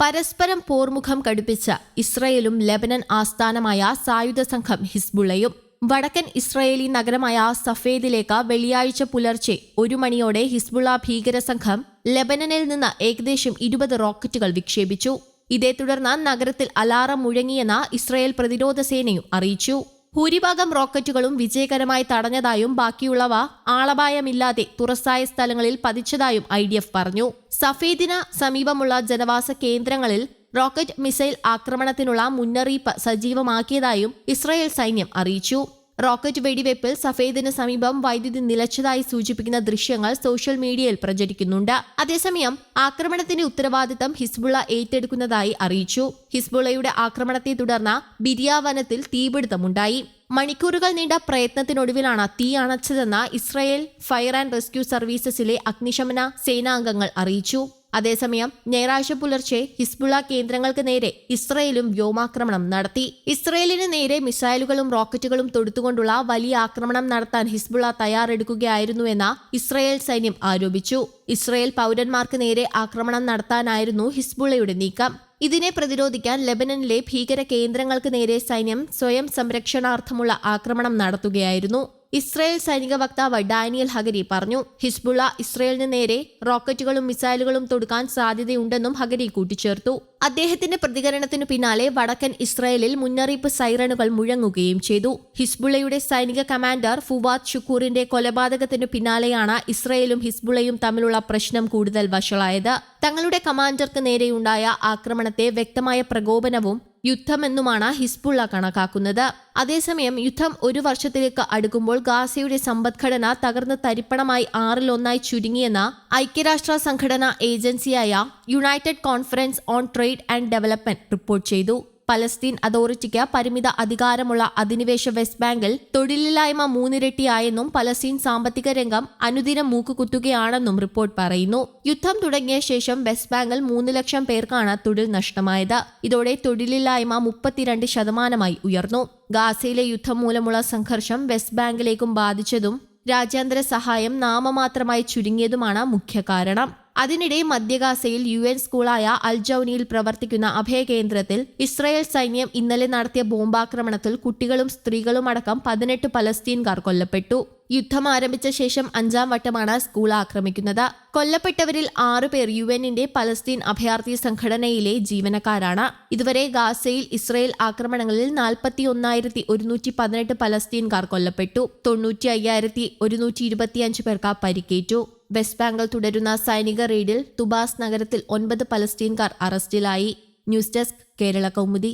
പരസ്പരം പോർമുഖം കടുപ്പിച്ച ഇസ്രയേലും ലെബനൻ ആസ്ഥാനമായ സായുധ സംഘം ഹിസ്ബുള്ളയും വടക്കൻ ഇസ്രയേലി നഗരമായ സഫേദിലേക്ക് വെള്ളിയാഴ്ച പുലർച്ചെ ഒരു മണിയോടെ ഹിസ്ബുള്ള ഭീകര സംഘം ലെബനനിൽ നിന്ന് ഏകദേശം ഇരുപത് റോക്കറ്റുകൾ വിക്ഷേപിച്ചു. ഇതേ തുടർന്ന് നഗരത്തിൽ അലാറം മുഴങ്ങിയെന്ന് ഇസ്രയേൽ പ്രതിരോധ സേനയും അറിയിച്ചു. ഭൂരിഭാഗം റോക്കറ്റുകളും വിജയകരമായി തടഞ്ഞതായും ബാക്കിയുള്ളവ ആളപായമില്ലാതെ തുറസായ സ്ഥലങ്ങളിൽ പതിച്ചതായും ഐ ഡി എഫ് പറഞ്ഞു. സഫേദിന് സമീപമുള്ള ജനവാസ കേന്ദ്രങ്ങളിൽ റോക്കറ്റ് മിസൈൽ ആക്രമണത്തിനുള്ള മുന്നറിയിപ്പ് സജീവമാക്കിയതായും ഇസ്രായേൽ സൈന്യം അറിയിച്ചു. റോക്കറ്റ് വെടിവയ്പിൽ സഫേദിന് സമീപം വൈദ്യുതി നിലച്ചതായി സൂചിപ്പിക്കുന്ന ദൃശ്യങ്ങൾ സോഷ്യൽ മീഡിയയിൽ പ്രചരിക്കുന്നുണ്ട്. അതേസമയം ആക്രമണത്തിന്റെ ഉത്തരവാദിത്തം ഹിസ്ബുള്ള ഏറ്റെടുക്കുന്നതായി അറിയിച്ചു. ഹിസ്ബുള്ളയുടെ ആക്രമണത്തെ തുടർന്ന് ബിരിയാവനത്തിൽ തീപിടുത്തമുണ്ടായി. മണിക്കൂറുകൾ നീണ്ട പ്രയത്നത്തിനൊടുവിലാണ് തീ അണച്ചതെന്ന് ഇസ്രായേൽ ഫയർ ആൻഡ് റെസ്ക്യൂ സർവീസസിലെ അഗ്നിശമന സേനാംഗങ്ങൾ അറിയിച്ചു. അതേസമയം ഞായറാഴ്ച പുലർച്ചെ ഹിസ്ബുള്ള കേന്ദ്രങ്ങൾക്ക് നേരെ ഇസ്രയേലും വ്യോമാക്രമണം നടത്തി. ഇസ്രയേലിന് നേരെ മിസൈലുകളും റോക്കറ്റുകളും തൊടുത്തുകൊണ്ടുള്ള വലിയ ആക്രമണം നടത്താൻ ഹിസ്ബുള്ള തയ്യാറെടുക്കുകയായിരുന്നുവെന്ന് ഇസ്രയേൽ സൈന്യം ആരോപിച്ചു. ഇസ്രയേൽ പൗരന്മാർക്ക് നേരെ ആക്രമണം നടത്താനായിരുന്നു ഹിസ്ബുള്ളയുടെ നീക്കം. ഇതിനെ പ്രതിരോധിക്കാൻ ലെബനനിലെ ഭീകര കേന്ദ്രങ്ങൾക്ക് നേരെ സൈന്യം സ്വയം സംരക്ഷണാർത്ഥമുള്ള ആക്രമണം നടത്തുകയായിരുന്നു. ഇസ്രായേൽ സൈനിക വക്താവ് ഡാനിയൽ ഹഗരി പറഞ്ഞു ഹിസ്ബുള്ള ഇസ്രായേലിന് നേരെ റോക്കറ്റുകളും മിസൈലുകളും തൊടുക്കാൻ സാധ്യതയുണ്ടെന്നും ഹഗരി കൂട്ടിച്ചേർത്തു. അദ്ദേഹത്തിന്റെ പ്രതികരണത്തിനു പിന്നാലെ വടക്കൻ ഇസ്രായേലിൽ മുന്നറിയിപ്പ് സൈറണുകൾ മുഴങ്ങുകയും ചെയ്തു. ഹിസ്ബുള്ളയുടെ സൈനിക കമാൻഡർ ഫുവാദ് ഷുക്കൂറിന്റെ കൊലപാതകത്തിനു പിന്നാലെയാണ് ഇസ്രായേലും ഹിസ്ബുള്ളയും തമ്മിലുള്ള പ്രശ്നം കൂടുതൽ വഷളായത്. തങ്ങളുടെ കമാൻഡർക്ക് നേരെയുണ്ടായ ആക്രമണത്തെ വ്യക്തമായ പ്രകോപനവും യുദ്ധമെന്നുമാണ് ഹിസ്ബുള്ള കണക്കാക്കുന്നത്. അതേസമയം യുദ്ധം ഒരു വർഷത്തിലേക്ക് അടുക്കുമ്പോൾ ഗാസയുടെ സമ്പദ്ഘടന തകർന്ന് തരിപ്പണമായി ആറിലൊന്നായി ചുരുങ്ങിയെന്ന് ഐക്യരാഷ്ട്ര സംഘടനാ ഏജൻസിയായ united conference on trade and development report ചെയ്തു. പലസ്തീൻ അതോറിറ്റിക്ക് പരിമിത അധികാരമുള്ള അധിനിവേശ വെസ്റ്റ് ബാങ്കിൽ തൊഴിലില്ലായ്മ മൂന്നിരട്ടിയായെന്നും പലസ്തീൻ സാമ്പത്തിക രംഗം അനുദിനം മൂക്കുകുത്തുകയാണെന്നും റിപ്പോർട്ട് പറയുന്നു. യുദ്ധം തുടങ്ങിയ ശേഷം വെസ്റ്റ് ബാങ്കിൽ മൂന്ന് ലക്ഷം പേർക്കാണ് തൊഴിൽ നഷ്ടമായത്. ഇതോടെ തൊഴിലില്ലായ്മ മുപ്പത്തിരണ്ട് ശതമാനമായി ഉയർന്നു. ഗാസയിലെ യുദ്ധം മൂലമുള്ള സംഘർഷം വെസ്റ്റ് ബാങ്കിലേക്കും ബാധിച്ചതും രാജ്യാന്തര സഹായം നാമമാത്രമായി ചുരുങ്ങിയതുമാണ് മുഖ്യ കാരണം. അതിനിടെ മധ്യഗാസയിൽ യു എൻ സ്കൂളായ അൽജൌനിയിൽ പ്രവർത്തിക്കുന്ന അഭയകേന്ദ്രത്തിൽ ഇസ്രായേൽ സൈന്യം ഇന്നലെ നടത്തിയ ബോംബാക്രമണത്തിൽ കുട്ടികളും സ്ത്രീകളും അടക്കം പതിനെട്ട് പലസ്തീൻകാർ കൊല്ലപ്പെട്ടു. യുദ്ധം ആരംഭിച്ച ശേഷം അഞ്ചാം വട്ടമാണ് സ്കൂൾ ആക്രമിക്കുന്നത്. കൊല്ലപ്പെട്ടവരിൽ ആറുപേർ യു എന്നിന്റെ പലസ്തീൻ അഭയാർത്ഥി സംഘടനയിലെ ജീവനക്കാരാണ്. ഇതുവരെ ഗാസയിൽ ഇസ്രായേൽ ആക്രമണങ്ങളിൽ നാൽപ്പത്തി ഒന്നായിരത്തി ഒരുന്നൂറ്റി പതിനെട്ട് പലസ്തീൻകാർ കൊല്ലപ്പെട്ടു. തൊണ്ണൂറ്റി അയ്യായിരത്തി ഒരുന്നൂറ്റി ഇരുപത്തിയഞ്ച് പേർക്ക് പരിക്കേറ്റു. വെസ്റ്റ് ബാങ്കിൽ തുടരുന്ന സൈനിക റെയ്ഡിൽ തുബാസ് നഗരത്തിൽ ഒൻപത് പലസ്തീൻകാർ അറസ്റ്റിലായി. News desk Kerala Kaumudi.